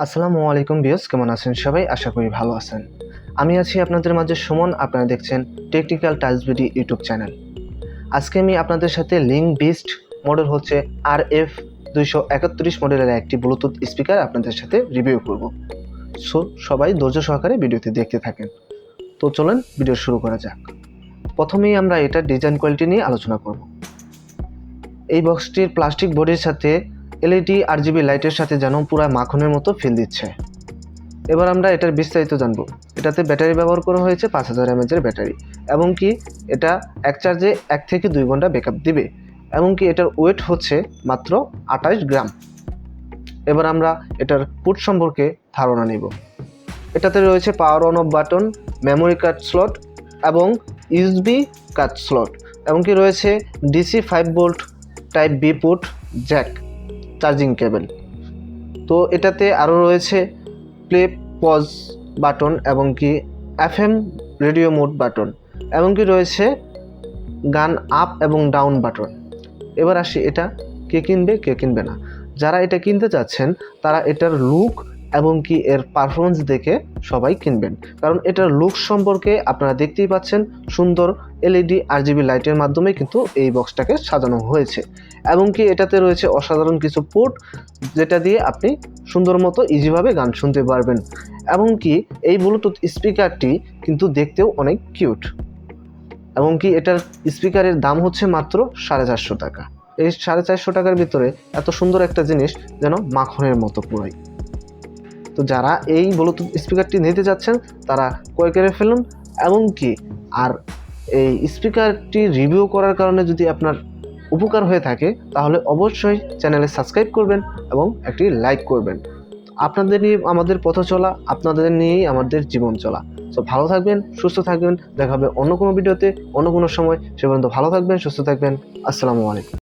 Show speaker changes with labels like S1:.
S1: আসসালামু আলাইকুম বিয়স কেমন আছেন সবাই? আশা করি ভালো আছেন। আমি আছি আপনাদের মাঝে সুমন, আপনারা দেখছেন technical tiles BD YouTube channel আজকে আমি আপনাদের সাথে লিঙ্ক বিস্ট মডেল হচ্ছে আর এফ দুইশো একত্রিশ মডেলের একটি ব্লুটুথ স্পিকার আপনাদের সাথে রিভিউ করব। সো সবাই ধৈর্য সহকারে ভিডিওটি দেখতে থাকেন। তো চলেন ভিডিও শুরু করা যাক। প্রথমেই আমরা এটার ডিজাইন কোয়ালিটি নিয়ে আলোচনা করব। এই বক্সটির প্লাস্টিক বডির সাথে এলইডি আর জিবি লাইটের সাথে যেন পুরা মাখনের মতো ফিল দিচ্ছে। এবার আমরা এটার বিস্তারিত জানব। এটাতে ব্যাটারি ব্যবহার করা হয়েছে পাঁচ হাজার এমএচের ব্যাটারি। এবং কি এটা এক চার্জে এক থেকে দুই ঘণ্টা ব্যাকআপ দিবে। এমনকি এটার ওয়েট হচ্ছে মাত্র আঠাশ গ্রাম। এবার আমরা এটার পুট সম্পর্কে ধারণা নিব। এটাতে রয়েছে power on off button memory card slot এবং ইউএসবি কার্ড স্লট এমনকি রয়েছে DC five volt type B port jack charging cable. তো এটাতে আরও রয়েছে প্লে পজ বাটন এবং কি এফএম রেডিও মোড বাটন এবং কি রয়েছে গান আপ এবং ডাউন বাটন। এবার আসি এটা কে কিনবে কে কিনবে না। যারা এটা কিনতে চাচ্ছেন, তারা এটার লুক এবং কি এর পারফরমেন্স দেখে সবাই কিনবেন। কারণ এটার লুক সম্পর্কে আপনারা দেখতেই পাচ্ছেন, সুন্দর এলইডি আর জিবি লাইটের মাধ্যমে কিন্তু এই বক্সটাকে সাজানো হয়েছে। এবং কি এটাতে রয়েছে অসাধারণ কিছু পোর্ট যেটা দিয়ে আপনি সুন্দর মতো ইজিভাবে গান শুনতে পারবেন। এবং কি এই ব্লুটুথ স্পিকারটি কিন্তু দেখতেও অনেক কিউট এবং কি এটার স্পিকারের দাম হচ্ছে মাত্র সাড়ে চারশো টাকা। এই সাড়ে চারশো টাকার ভিতরে এত সুন্দর একটা জিনিস যেন মাখনের মতো পুরোই। তো যারা এই ব্লুটুথ স্পিকারটি নিতে যাচ্ছেন, তারা ক্রয় করে ফেলুন। এমনকি আর এই স্পিকারটি রিভিউ করার কারণে যদি আপনার উপকার হয়ে থাকে, তাহলে অবশ্যই চ্যানেলে সাবস্ক্রাইব করবেন এবং একটি লাইক করবেন। আপনাদের নিয়ে আমাদের পথ চলা, আপনাদের নিয়েই আমাদের জীবন চলা। তো ভালো থাকবেন, সুস্থ থাকবেন, দেখা হবে অন্য কোনো ভিডিওতে, অন্য কোনো সময়। সে পর্যন্ত ভালো থাকবেন, সুস্থ থাকবেন। আসসালামু আলাইকুম।